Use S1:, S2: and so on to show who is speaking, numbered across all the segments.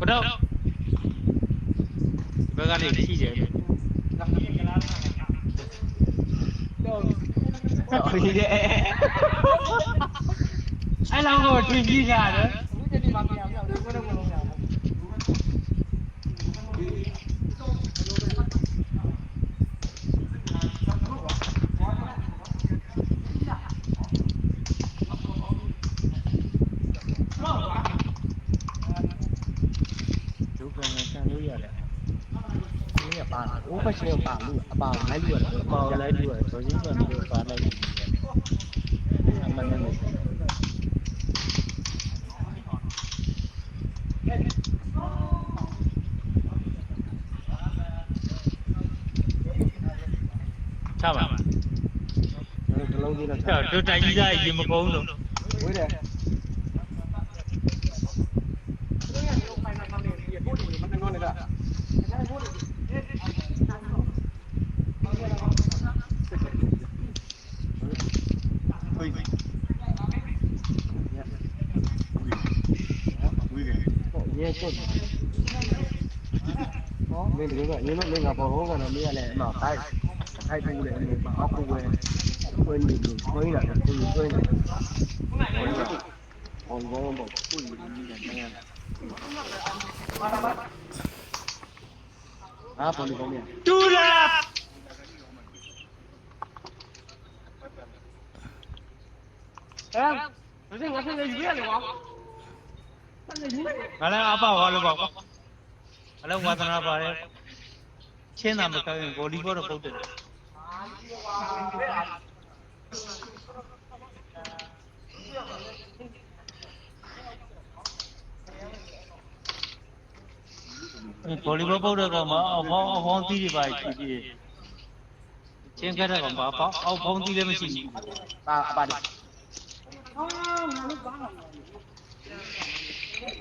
S1: ဘတော့ဘယ်ကနေရှိတယ်
S2: ဟုတ်ပြီတဲ့
S1: အဲ့လောက်ကိုတွင်ကြည့်ကြတယ်
S2: ဒုက္ခနဲ့ဆန် လို့ရတယ်ဒီကပါအိုးဖက်ရှင်ပါလို့အပါလိုက်လို့ရတယ်အပါလိုက်လို့ရတယ်ဆိုရင်ပြန်ပြီးပါလိုက်လို့အမှန်နဲ့
S1: ချပါ
S2: ဒီလုံးလေးတော့
S1: အဲ့တော့တို့ mình nên thì vậy
S2: nhưng mình gặp hồ là mình lại mở tay thay thu để mình bảo ốc về quên mình đừng quên là đừng quên là còn có một quên mình đi đàn em à còn được không nhỉ tu đạp em, nó sẽ ngắt lên gì dưới này không? င်းနေတယ်ဘောဘောဘောကိုယ်ကြီးနေတယ်အာပေါ်နေကောင်းမြတ်
S1: တူလာ
S2: ဟဲ့ဘယ်လိုငါဆက်နေရွေးရလဲကွာ
S1: ငါလည်းအပဝါလို့ပါကွာအလုံးဝါသနာပါတယ်ချင်းသာမကောင်းရင်ဗောလီဘောတော့ပုတ်တယ်ဗောလီဘောပုတ်တဲ့ကောင်မှာအဖောင်းအဖောင်းသီးတွေပါရှိသေးတယ်ချင်းကြတဲ့ကောင်ဘာပေါအောက်ဖောင်းသီးလည်းမရှိဘူး
S2: ပါအပါဒီ
S1: အဲဟိုလေဒီပြ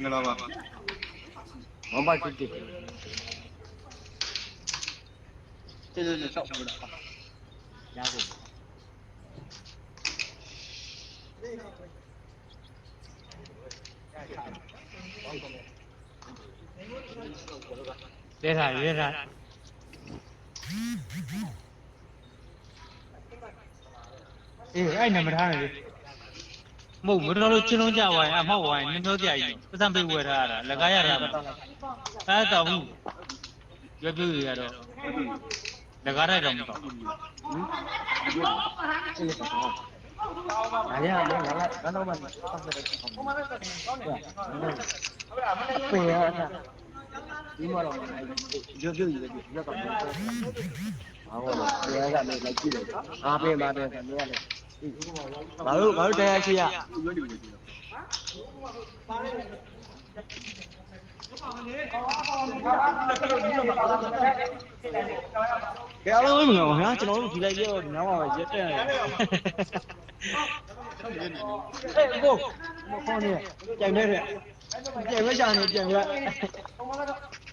S3: Ngelama. Mama
S2: cuti. Tidur di
S1: sok berapa? Jago. Lihat. အေးအဲ့နံပါတ်ထားနေလေမဟုတ်မတော်လို့ချင်းလုံးကြဝိုင်းအမောက်ဝိုင်းနင်းတော့ကြကြီးပတ်စံပေးဝယ်ထားရတာလကားရတာအဲ့တော့ဘူးရွက်ပြူရတော့လကားရတော့မတော့
S2: အားရမင်းငါလည်းကတော့မှပတ်သက်တယ်ပေါ့ပင်ရတာ ဒီမှာတော့ရုပ်ရုပ်ကြီးပဲရုပ်တော့ပြောဟာဟောလို့ပြန်ရမယ်လိုက်ကြည့်တယ်အားပင်ပါတယ်ဆိုတော့လည်းငါတို့ငါတို့တရားရှိရ
S3: ရွေးနေပြီ
S2: ကဲအားလုံးမင်္ဂလာပါခင်ဗျာကျွန်တော်တို့ဒီလိုက်ပြောဒီနောက်မှာရက်တက်ရတယ်အေးကိုမခေါ်နေကြိုင်နေတဲ့ကြိုင်မရှာနေကြိုင်ရ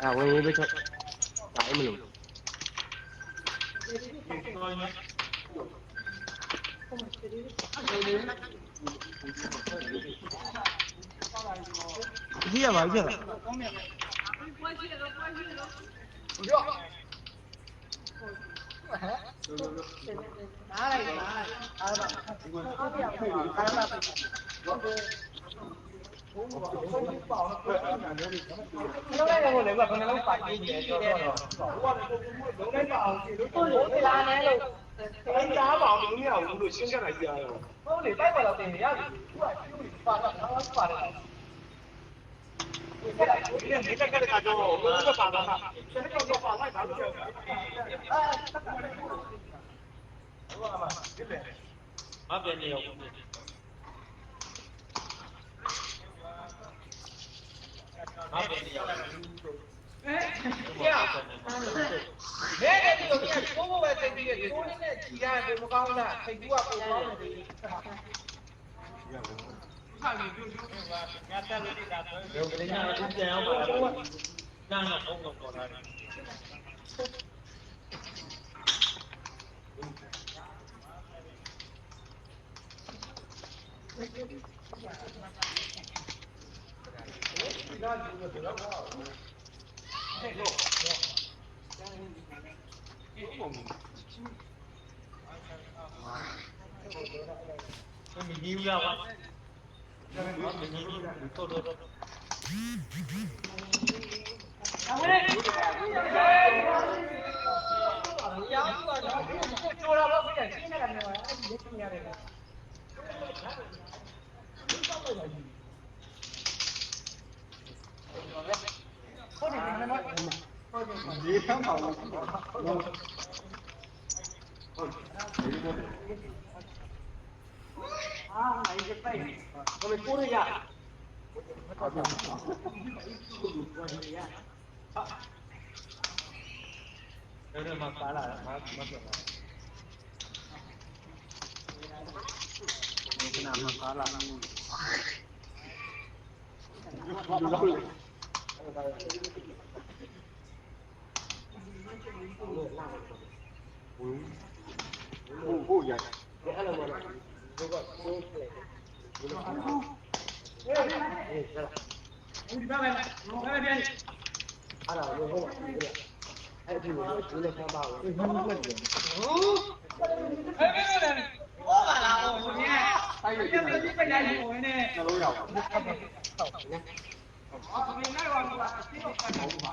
S2: à quay quay biết thôi tại mình Dia vai, dia. Não pode, não
S3: pode, não. 你带过来，对呀，你过来，你过来，你过来。 ဟိုလာနေလို့တိုင်းသားပါအောင်မရဘူးလို့ရှင်းပြလိုက်ကြရတယ်ဟုတ်လေတိုက်ပါတော့တင်ရပြီသူကကျူးပါတော့ပါတယ်ဒီကနေ့ကကကတော့ဘယ်လိုပါတာလဲဆက်တော့ပါလိုက်ပါလို့ပြောတာအာဟုတ်ပါမှာဒီလေ
S1: အပြန်နေရော
S3: အပြန်နေရောဟဲ့ဘယ်ကဒီလိုကြီးကိုဘဝသိပြီးတယ်ကိုနေနဲ့ကြီးရတယ်မကောင်းလားထိတ်ကူကပုံကောင်းတယ်
S1: ငါ Nếu cái nhà nó tiếp theo mà nhà không còn còn lại. Mình yêu nhau. 哎，你听到了吗？你听到了吗？ เริ่มมาฟ้าห
S3: ลายครับมาเกิดอะไรสนามมา
S2: ฟ้าหลายดูแล้วโอ้โห
S1: ใหญ่ ပါလာတာမမပြောတာ
S2: ခဏမှကားလာဘူး
S3: ဟုတ်ဟုတ်ရ
S2: အဲ့လိုမလားဒီကကိုယ်ကဒီလိုအေးအဲ့ဒါအဲ့လိုဟုတ်ပါဘူးအဲ့ဒီလိုဒီလိုဆမ်းပါဘူးဒီလိုမှတ်တယ်
S3: အဲ့ဘယ်လိုလဲဟောပါလားဟိုနည်းအဲ့ဒီပြပြပြနေဝင်နေ
S2: နှလုံးရောက်ပါ
S3: အော်မင်းလည်းဝါလို့ပါစီတော့ပတ်တော့ပါ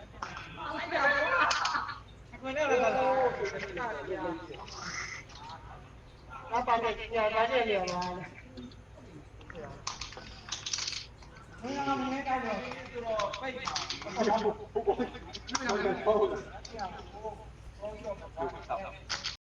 S3: 我那个都，他把那钱拿去领了。我那个没拿走，对了，
S2: 可以。我操！我操！我操！